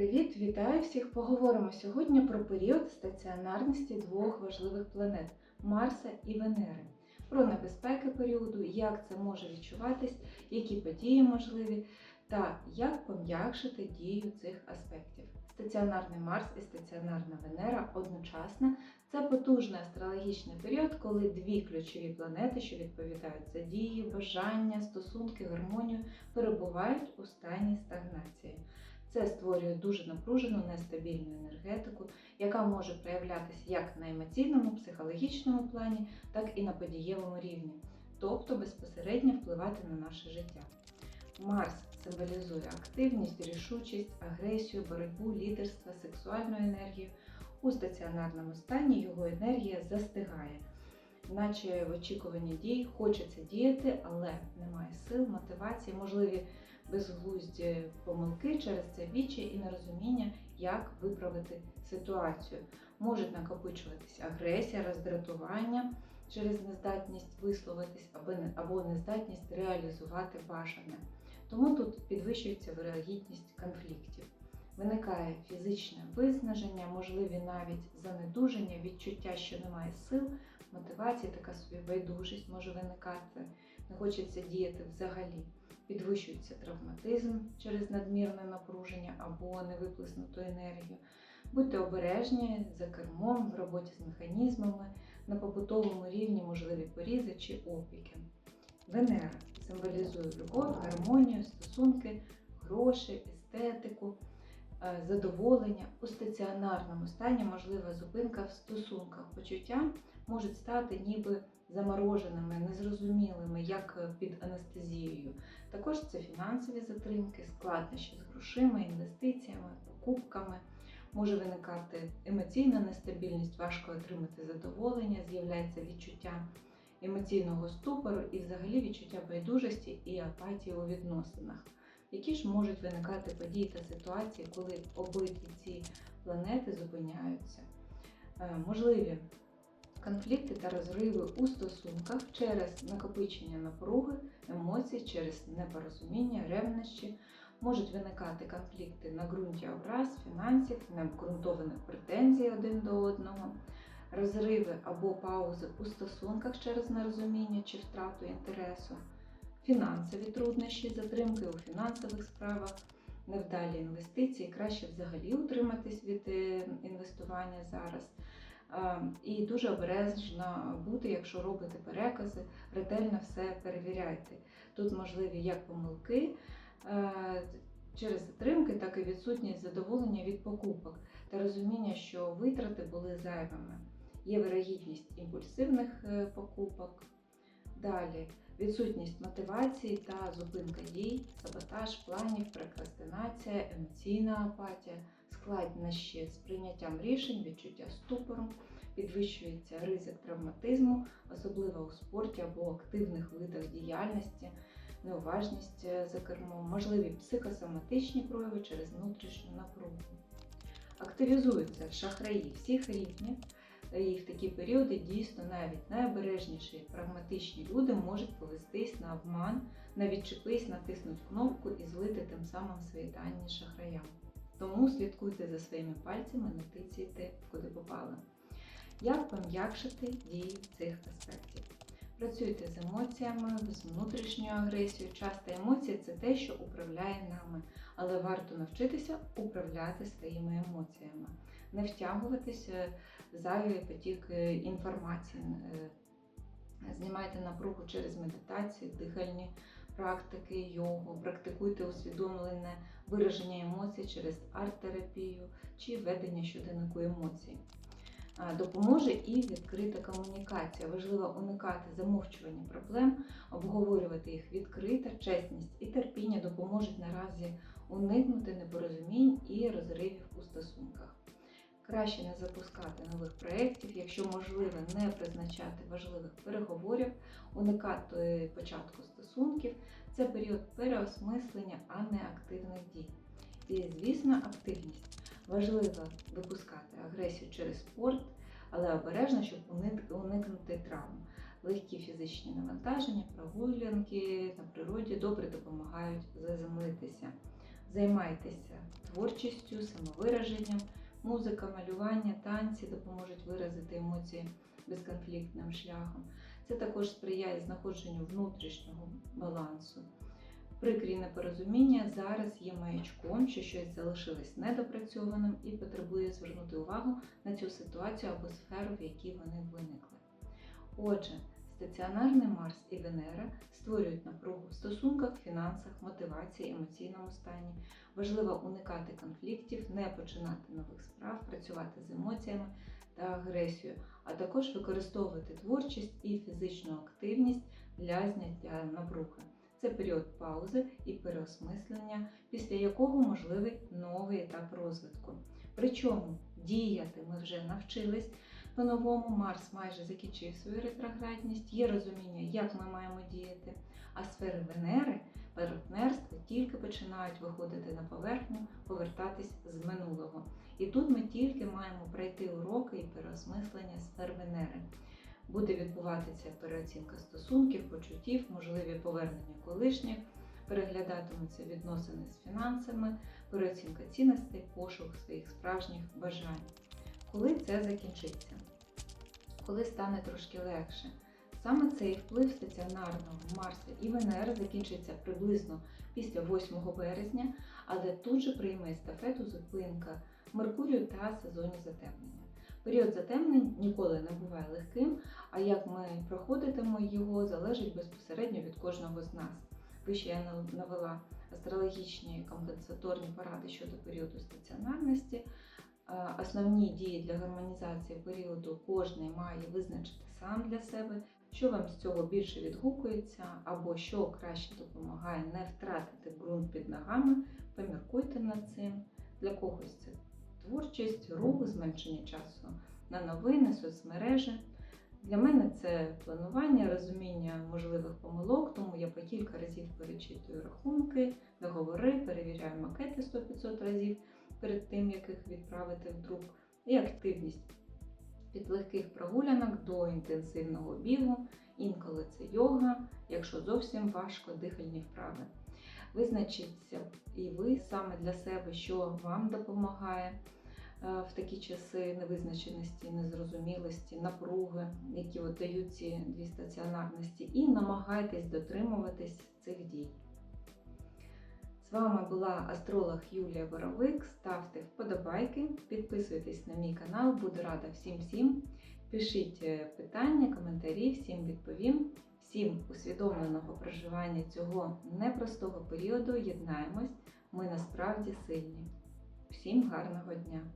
Привіт, вітаю всіх! Поговоримо сьогодні про період стаціонарності двох важливих планет Марса і Венери, про небезпеки періоду, як це може відчуватись, які події можливі, та як пом'якшити дію цих аспектів. Стаціонарний Марс і стаціонарна Венера одночасно це потужний астрологічний період, коли дві ключові планети, що відповідають за дії, бажання, стосунки, гармонію, перебувають у стані стагнації. Це створює дуже напружену, нестабільну енергетику, яка може проявлятися як на емоційному, психологічному плані, так і на подієвому рівні, тобто безпосередньо впливати на наше життя. Марс символізує активність, рішучість, агресію, боротьбу, лідерство, сексуальну енергію. У стаціонарному стані його енергія застигає, наче в очікуванні дій хочеться діяти, але немає сил, мотивації, можливі безглузді помилки через це вічі і нерозуміння, як виправити ситуацію. Можуть накопичуватися агресія, роздратування через нездатність висловитись або нездатність реалізувати бажане. Тому тут підвищується вирогідність конфліктів. Виникає фізичне виснаження, можливі навіть занедуження, відчуття, що немає сил, мотивації, така собі байдужість може виникати, не хочеться діяти взагалі. Підвищується травматизм через надмірне напруження або невиплеснуту енергію. Будьте обережні за кермом, в роботі з механізмами, на побутовому рівні можливі порізи чи опіки. Венера символізує любов, гармонію, стосунки, гроші, естетику, е, задоволення. У стаціонарному стані можлива зупинка в стосунках. Почуття можуть стати ніби замороженими, незрозумілими, як під анестезією. Також це фінансові затримки, складнощі з грошима, інвестиціями, покупками. Може виникати емоційна нестабільність, важко отримати задоволення, з'являється відчуття емоційного ступору і взагалі відчуття байдужості і апатії у відносинах. Які ж можуть виникати події та ситуації, коли обидві ці планети зупиняються? Е, Можливі конфлікти та розриви у стосунках через накопичення напруги, емоцій, через непорозуміння, ревнощі. Можуть виникати конфлікти на ґрунті образ, фінансів, необґрунтованих претензій один до одного, розриви або паузи у стосунках через нерозуміння чи втрату інтересу, фінансові труднощі, затримки у фінансових справах, невдалі інвестиції, краще взагалі утриматись від е, інвестування зараз. Е, І дуже обережно бути, якщо робите перекази, ретельно все перевіряйте. Тут можливі як помилки е, через затримки, так і відсутність задоволення від покупок та розуміння, що витрати були зайвими. Є вирогідність імпульсивних е, покупок. Далі відсутність мотивації та зупинка дій, саботаж планів, прокрастинація, емоційна апатія, складнощі з прийняттям рішень, відчуття ступору, підвищується ризик травматизму, особливо у спорті або активних видах діяльності, неуважність за кермом, можливі психосоматичні прояви через внутрішню напругу. Активізуються шахраї всіх рівнів. І в такі періоди дійсно навіть найобережніші прагматичні люди можуть повестись на обман, на відчепись, натиснуть кнопку і злити тим самим свої дані шахраям. Тому слідкуйте за своїми пальцями, не тицяйте куди попало. Як пом'якшити дії цих аспектів? Працюйте з емоціями, з внутрішньою агресією. Часто емоції це те, що управляє нами, але варто навчитися управляти своїми емоціями, не втягуватися в зайвий потік е, інформації. Е, Знімайте напругу через медитацію, дихальні практики, йогу, практикуйте усвідомлене вираження емоцій через арт-терапію чи ведення щоденнику емоцій. Допоможе і відкрита комунікація. Важливо уникати замовчування проблем, обговорювати їх відкрито, чесність і терпіння допоможуть наразі уникнути непорозумінь і розривів у стосунках. Краще не запускати нових проєктів, якщо можливо, не призначати важливих переговорів, уникати початку стосунків. Це період переосмислення, а не активних дій. І, звісно, активність. Важливо випускати агресію через спорт, але обережно, щоб уник- уникнути травм. Легкі фізичні навантаження, прогулянки на природі добре допомагають заземлитися. Займайтеся творчістю, самовираженням, музика, малювання, танці допоможуть виразити емоції безконфліктним шляхом. Це також сприяє знаходженню внутрішнього балансу. Прикрі непорозуміння зараз є маячком, що щось залишилось недопрацьованим і потребує звернути увагу на цю ситуацію або сферу, в якій вони виникли. Отже, стаціонарний Марс і Венера створюють напругу в стосунках, фінансах, мотивації, емоційному стані. Важливо уникати конфліктів, не починати нових справ, працювати з емоціями та агресією, а також використовувати творчість і фізичну активність для зняття напруги. Це період паузи і переосмислення, після якого можливий новий етап розвитку. Причому діяти ми вже навчились. По-новому Марс майже закінчив свою ретроградність, є розуміння, як ми маємо діяти, а сфери Венери, партнерства тільки починають виходити на поверхню, повертатись з минулого. І тут ми тільки маємо пройти уроки і переосмислення сфер Венери. Буде відбуватися переоцінка стосунків, почуттів, можливі повернення колишніх, переглядатимуться відносини з фінансами, переоцінка цінностей, пошук своїх справжніх бажань. Коли це закінчиться? Коли стане трошки легше? Саме цей вплив стаціонарного Марса і Венери закінчиться приблизно після 8 березня, але тут же прийме естафету зупинка Меркурію та сезоні затемнення. Період затемнень ніколи не буває легким, а як ми проходитимо його, залежить безпосередньо від кожного з нас. Вище я навела астрологічні компенсаторні поради щодо періоду стаціонарності. Е, Основні дії для гармонізації періоду кожний має визначити сам для себе, що вам з цього більше відгукується, або що краще допомагає не втратити ґрунт під ногами. Поміркуйте над цим. Для когось це творчість, рух, зменшення часу на новини, соцмережі. Для мене це планування, розуміння можливих помилок, тому я по кілька разів перечитую рахунки, договори, перевіряю макети 100-500 разів перед тим, як їх відправити в друк, і активність від легких прогулянок до інтенсивного бігу, інколи це йога, якщо зовсім важко дихальні вправи. Визначіться і ви саме для себе, що вам допомагає е, в такі часи невизначеності, незрозумілості, напруги, які от дають ці дві стаціонарності, і намагайтесь дотримуватись цих дій. З вами була астролог Юлія Боровик. Ставте вподобайки, підписуйтесь на мій канал, буду рада всім всім. Пишіть е, питання, коментарі, всім відповім. Всім усвідомленого проживання цього непростого періоду єднаємось. Ми насправді сильні. Всім гарного дня!